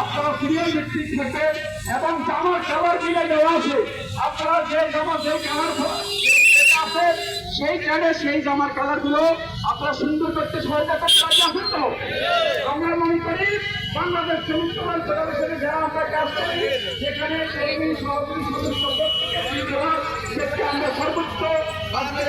আপনারা সিরিয়াল ভিত্তিক থাকবে এবং জামার খাবার কিনে দেওয়া আছে। আপনারা যে জামা, যে কালার আছে, সেই কার্ডে সেই জামার কালারগুলো আপনারা সুন্দর করতে সহায়তা করতে রাজি আছেন তো? আমরা মনে করি বাংলাদেশ শ্রমিক সমাজ ফেডারেশনে যারা আমরা কাজ করি, যেখানে কর্মী আমরা সর্বোচ্চ আমরা